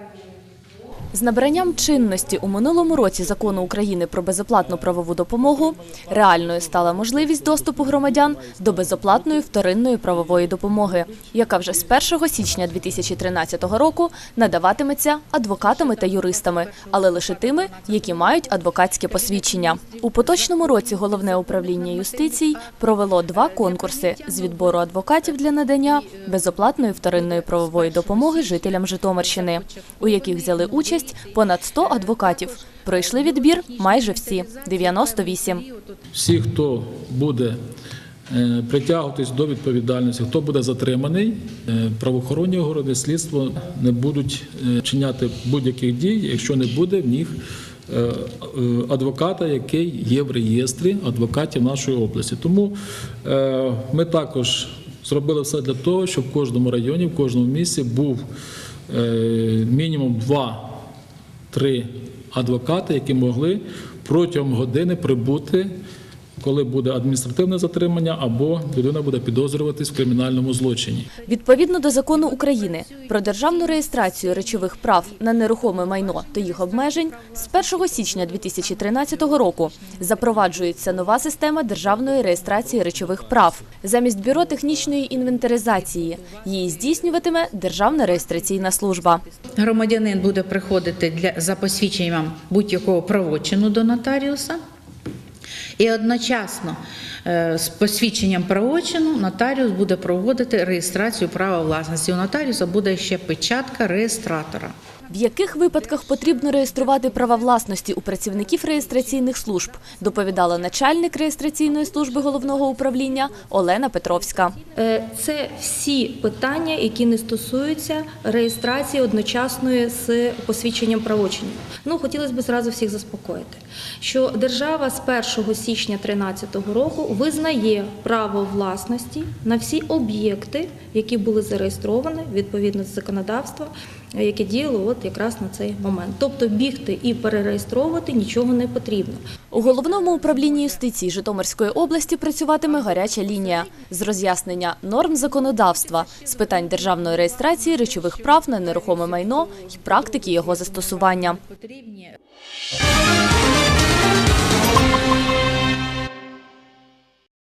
rather than З набранням чинності у минулому році закону України про безоплатну правову допомогу реальною стала можливість доступу громадян до безоплатної вторинної правової допомоги, яка вже з 1 січня 2013 року надаватиметься адвокатами та юристами, але лише тими, які мають адвокатське посвідчення. У поточному році головне управління юстиції провело два конкурси з відбору адвокатів для надання безоплатної вторинної правової допомоги жителям Житомирщини, у яких взяли участь понад 100 адвокатів. Пройшли відбір майже всі 98. Всі, хто буде е, притягуватись до відповідальності, хто буде затриманий, е, правоохоронні органи слідство не будуть е, чиняти будь-яких дій, якщо не буде в них адвоката, який є в реєстрі адвокатів нашої області. Тому ми також зробили все для того, щоб в кожному районі, в кожному місці був мінімум два три адвокати, які могли протягом години прибути, коли буде адміністративне затримання або людина буде підозрюватись в кримінальному злочині. Відповідно до закону України про державну реєстрацію речових прав на нерухоме майно та їх обмежень з 1 січня 2013 року запроваджується нова система державної реєстрації речових прав. Замість бюро технічної інвентаризації її здійснюватиме Державна реєстраційна служба. Громадянин буде приходити для за посвідченням будь-якого правочину до нотаріуса. І одночасно е, з посвідченням правочину нотаріус буде проводити реєстрацію права власності. У нотаріуса буде ще печатка реєстратора. В яких випадках потрібно реєструвати права власності у працівників реєстраційних служб, доповідала начальник реєстраційної служби головного управління Олена Петровська. Е, Це всі питання, які не стосуються реєстрації одночасної з посвідченням правочинів. Ну, хотілося б зразу всіх заспокоїти, що держава з 1 січня 2013 року визнає право власності на всі об'єкти, які були зареєстровані відповідно з законодавства, е, яке діяло от якраз на цей момент. Тобто бігти і перереєстровувати нічого не потрібно. У головному управлінні юстиції Житомирської області працюватиме гаряча лінія з роз'яснення норм законодавства з питань державної реєстрації речових прав на нерухоме майно і практики його застосування. Потрібні